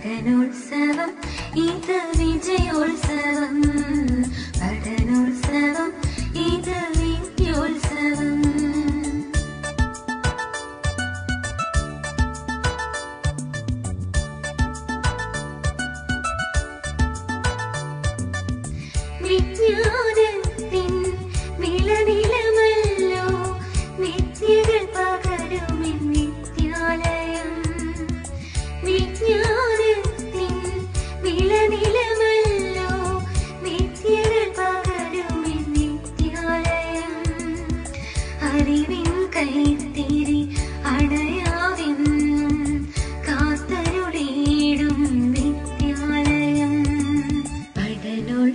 മകനോത്സവം ഇത് വിജയോത്സവം. പഠനോത്സവം ഇത് വിദ്യോത്സവം വിജ്ഞാന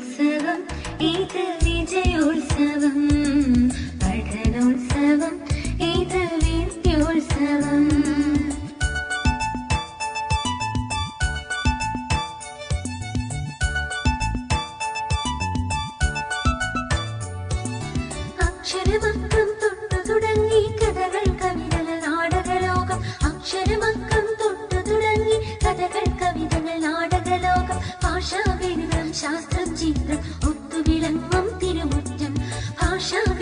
പഠനോത്സവം ഇത് വിജയോത്സവം. പഠനോത്സവം ഇത് വിദ്യോത്സവം. അക്ഷരമ show.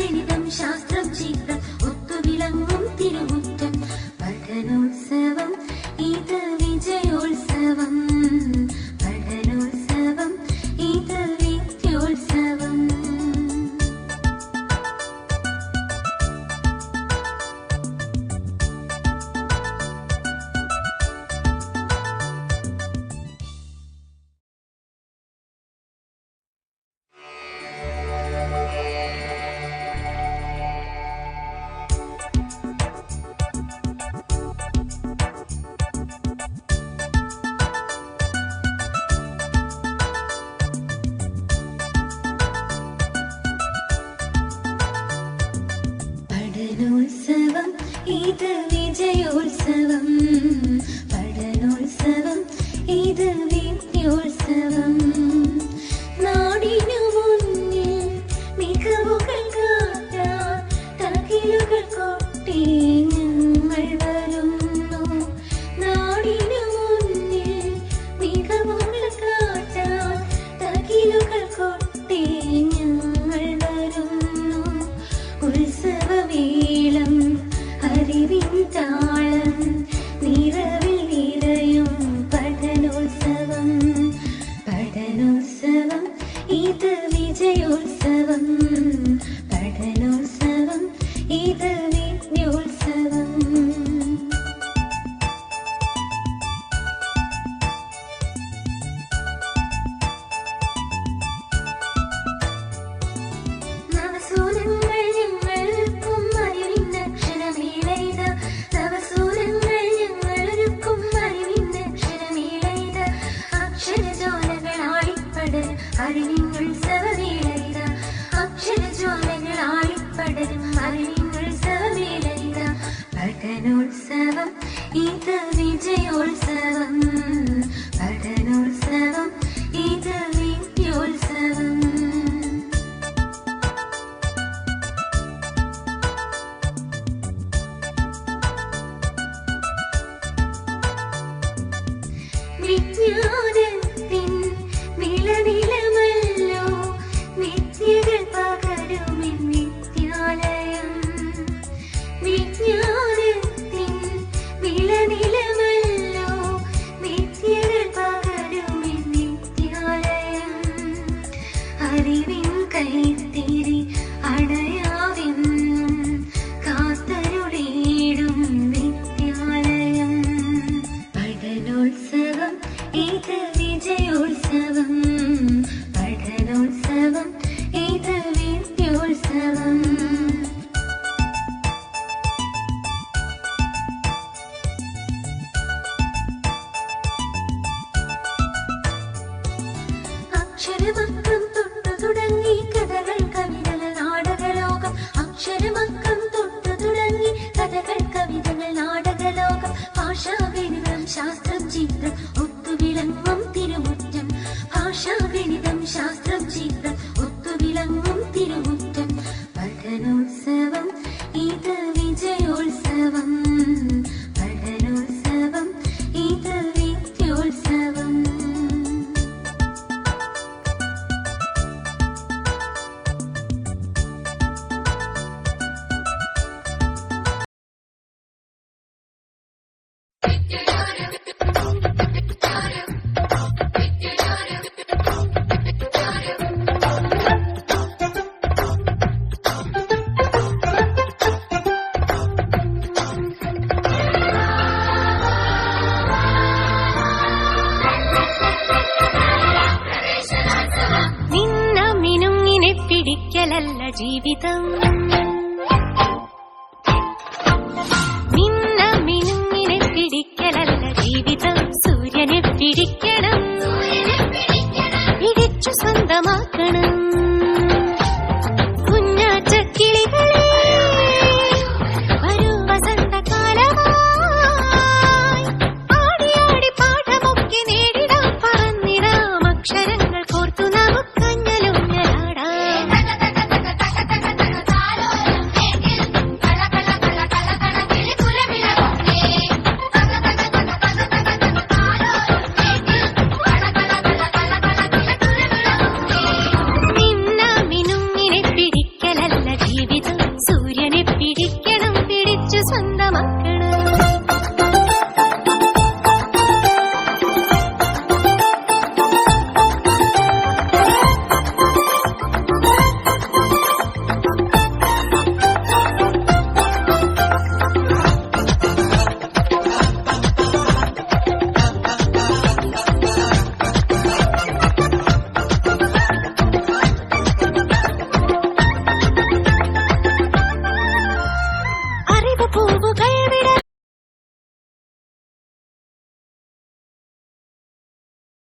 இது 지 올승 good evening. 几笔等。